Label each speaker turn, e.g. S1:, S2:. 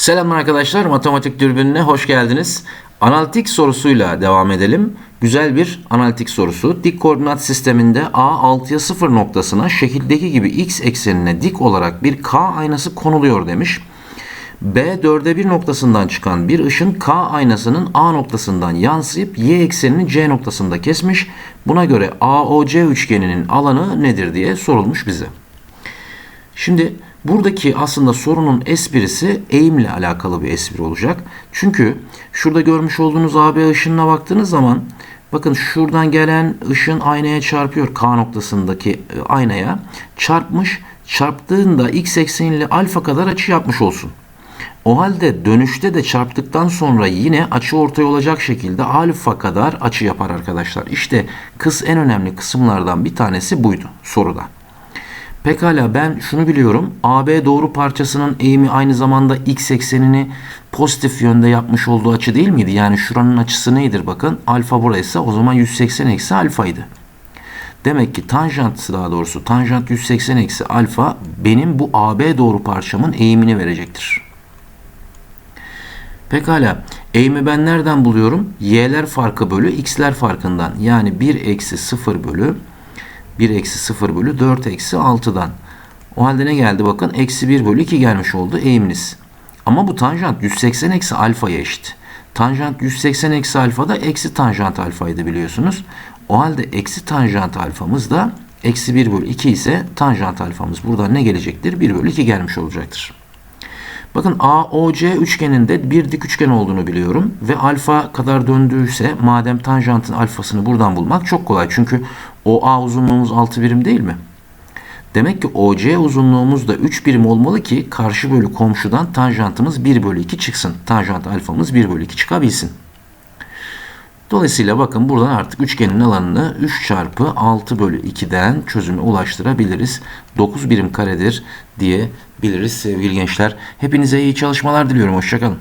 S1: Selamlar arkadaşlar. Matematik dürbününe hoş geldiniz. Analitik sorusuyla devam edelim. Güzel bir analitik sorusu. Dik koordinat sisteminde A 6'ya 0 noktasına şekildeki gibi x eksenine dik olarak bir K aynası konuluyor demiş. B 4'e 1 noktasından çıkan bir ışın K aynasının A noktasından yansıyıp Y eksenini C noktasında kesmiş. Buna göre AOC üçgeninin alanı nedir diye sorulmuş bize. Şimdi buradaki aslında sorunun esprisi eğimle alakalı bir espri olacak. Çünkü şurada görmüş olduğunuz AB ışınına baktığınız zaman bakın şuradan gelen ışın aynaya çarpıyor K noktasındaki e, aynaya. Çarpmış. Çarptığında x ekseniyle alfa kadar açı yapmış olsun. O halde dönüşte de çarptıktan sonra yine açı ortaya olacak şekilde alfa kadar açı yapar arkadaşlar. İşte kız en önemli kısımlardan bir tanesi buydu soruda. Pekala ben şunu biliyorum. AB doğru parçasının eğimi aynı zamanda x eksenini pozitif yönde yapmış olduğu açı değil miydi? Yani şuranın açısı nedir bakın? Alfa buraysa o zaman 180 eksi alfaydı. Demek ki tanjant daha doğrusu tanjant 180 eksi alfa benim bu AB doğru parçamın eğimini verecektir. Pekala eğimi ben nereden buluyorum? Y'ler farkı bölü x'ler farkından. Yani 1 eksi 0 bölü 1 eksi 0 bölü 4 eksi 6'dan. O halde ne geldi bakın? Eksi 1 bölü 2 gelmiş oldu eğiminiz. Ama bu tanjant 180 eksi alfaya eşit. Tanjant 180 eksi alfa da eksi tanjant alfaydı biliyorsunuz. O halde eksi tanjant alfamız da eksi 1 bölü 2 ise tanjant alfamız buradan ne gelecektir? 1 bölü 2 gelmiş olacaktır. Bakın AOC üçgeninde bir dik üçgen olduğunu biliyorum ve alfa kadar döndüyse madem tanjantın alfasını buradan bulmak çok kolay. Çünkü OA uzunluğumuz 6 birim değil mi? Demek ki OC uzunluğumuz da 3 birim olmalı ki karşı bölü komşudan tanjantımız 1 bölü 2 çıksın. Tanjant alfamız 1 bölü 2 çıkabilsin. Dolayısıyla bakın buradan artık üçgenin alanını 3 çarpı 6 bölü 2'den çözüme ulaştırabiliriz. 9 birim karedir diyebiliriz sevgili gençler. Hepinize iyi çalışmalar diliyorum. Hoşçakalın.